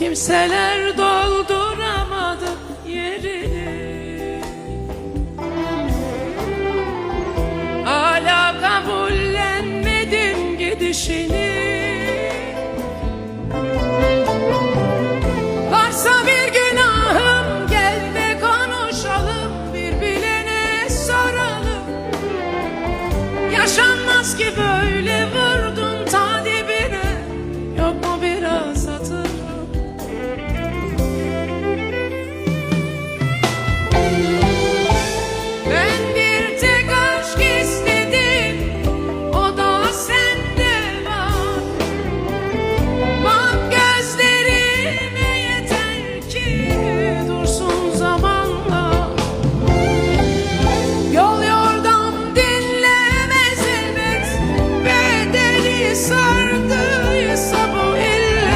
Kimseler dolduramadı yerini. Hala kabullenmedim gidişini. Varsa bir günahım gel de konuşalım Bir bilene soralım. Yaşanmaz gibi